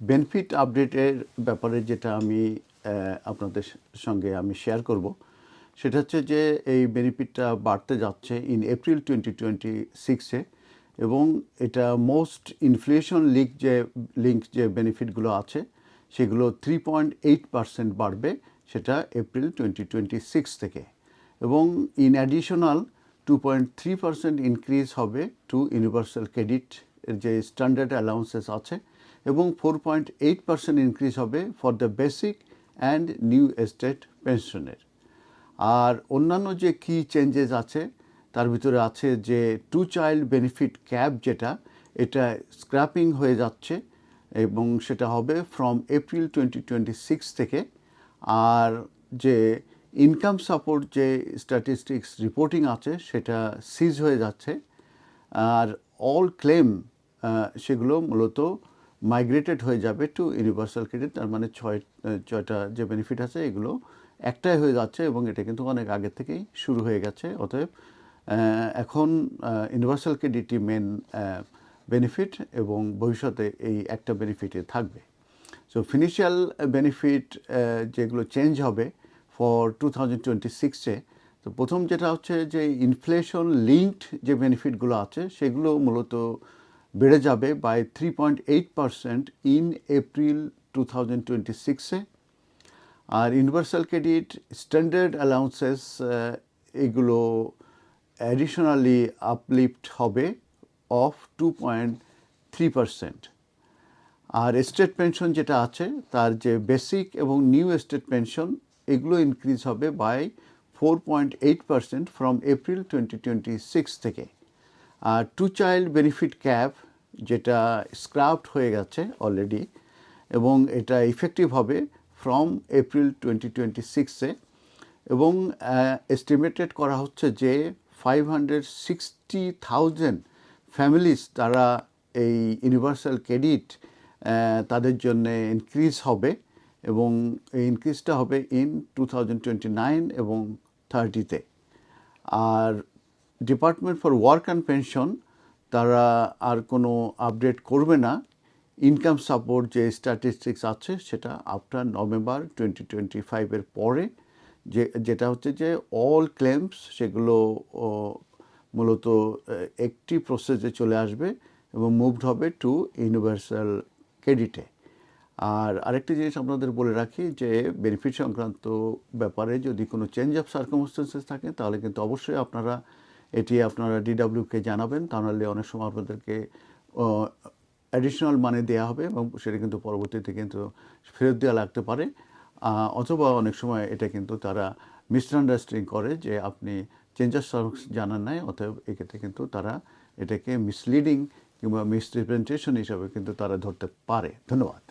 Benefit আপডেটের ব্যাপারে যেটা আমি আপনাদের সঙ্গে আমি শেয়ার করব, সেটা হচ্ছে যে এই বেনিফিটটা বাড়তে যাচ্ছে ইন এপ্রিল টোয়েন্টি টোয়েন্টি সিক্সে এবং এটা মোস্ট ইনফ্লেশন লিঙ্ক যে লিঙ্ক যে বেনিফিটগুলো আছে, সেগুলো থ্রি পয়েন্ট এইট পার্সেন্ট বাড়বে সেটা এপ্রিল টোয়েন্টি টোয়েন্টি সিক্স থেকে এবং in additional two point three percent increase হবে টু ইউনিভার্সাল ক্রেডিট যে স্ট্যান্ডার্ড অ্যালাউন্সেস আছে এবং four point eight percent increase হবে for the basic and new estate পেনশনের আর অন্যান্য যে কি চেঞ্জেস আছে, তার ভিতরে আছে যে টু চাইল্ড বেনিফিট ক্যাব যেটা, এটা স্ক্র্যাপিং হয়ে যাচ্ছে এবং সেটা হবে from April twenty twenty six থেকে। আর যে ইনকাম সাপোর্ট যে স্ট্যাটিস্টিক্স রিপোর্টিং আছে, সেটা সিজ হয়ে যাচ্ছে। আর অল ক্লেম সেগুলো মূলত মাইগ্রেটেড হয়ে যাবে টু ইউনিভার্সাল ক্রেডিট তার মানে ছয়, ছয়টা যে বেনিফিট আছে এগুলো একটাই হয়ে যাচ্ছে এবং এটা কিন্তু অনেক আগে থেকেই শুরু হয়ে গেছে। অতএব এখন ইউনিভার্সাল ক্রেডিটই মেন বেনিফিট এবং ভবিষ্যতে এই একটা বেনিফিটে থাকবে। সো ফিনিশিয়াল বেনিফিট যেগুলো চেঞ্জ হবে ফর টু থাউজেন্ড টোয়েন্টি সিক্সে তো প্রথম যেটা হচ্ছে যে ইনফ্লেশন লিঙ্কড যে বেনিফিটগুলো আছে, সেগুলো মূলত বেড়ে যাবে by three point eight percent in April two thousand twenty সিক্সে আর ইউনিভার্সাল ক্রেডিট স্ট্যান্ডার্ড অ্যালাউন্সেস এগুলো অ্যাডিশনালি আপলিফট হবে of two point three percent R state pension যেটা আছে, তার যে বেসিক এবং নিউ স্টেট পেনশন এগুলো ইনক্রিজ হবে by four point eight percent from April twenty twenty six থেকে। আর টু চাইল্ড বেনিফিট ক্যাপ যেটা স্ক্রাফট হয়ে গেছে অলরেডি এবং এটা ইফেক্টিভ হবে ফ্রম এপ্রিল টোয়েন্টি টোয়েন্টি সিক্সে এবং এস্টিমেটেড করা হচ্ছে যে five hundred sixty thousand families তারা এই ইউনিভার্সাল ক্রেডিট তাদের জন্য ইনক্রিজ হবে এবং এই ইনক্রিজটা হবে ইন টু টোয়েন্টি নাইন এবং থার্টিতে আর department for work and pension, তারা আর কোনো আপডেট করবে না। ইনকাম সাপোর্ট যে স্ট্যাটিস্টিক্স আছে, সেটা আফটার নভেম্বর টোয়েন্টি টোয়েন্টি ফাইভের পরে, যে, যেটা হচ্ছে যে অল ক্লেমস সেগুলো মূলত একটি প্রসেসে চলে আসবে এবং মুভড হবে টু ইউনিভার্সাল ক্রেডিটে আর আরেকটি জিনিস আপনাদের বলে রাখি যে বেনিফিট সংক্রান্ত ব্যাপারে যদি কোনো চেঞ্জ অফ সার্কামস্টেন্সেস থাকে, তাহলে কিন্তু অবশ্যই আপনারা এটি আপনারা ডিডাব্লিউকে জানাবেন, তা তাহলে অনেক সময় আপনাদেরকে অ্যাডিশনাল মানি দেওয়া হবে এবং সেটা কিন্তু পরবর্তীতে কিন্তু ফেরত দেওয়া লাগতে পারে। অথবা অনেক সময় এটা কিন্তু তারা মিসআন্ডারস্ট্যান্ডিং করে যে আপনি চেঞ্জ অফ সার্ভিস জানান নাই, অতএব এক্ষেত্রে কিন্তু তারা এটাকে মিসলিডিং কিংবা মিসরিপ্রেজেন্টেশন হিসাবে কিন্তু তারা ধরতে পারে। ধন্যবাদ।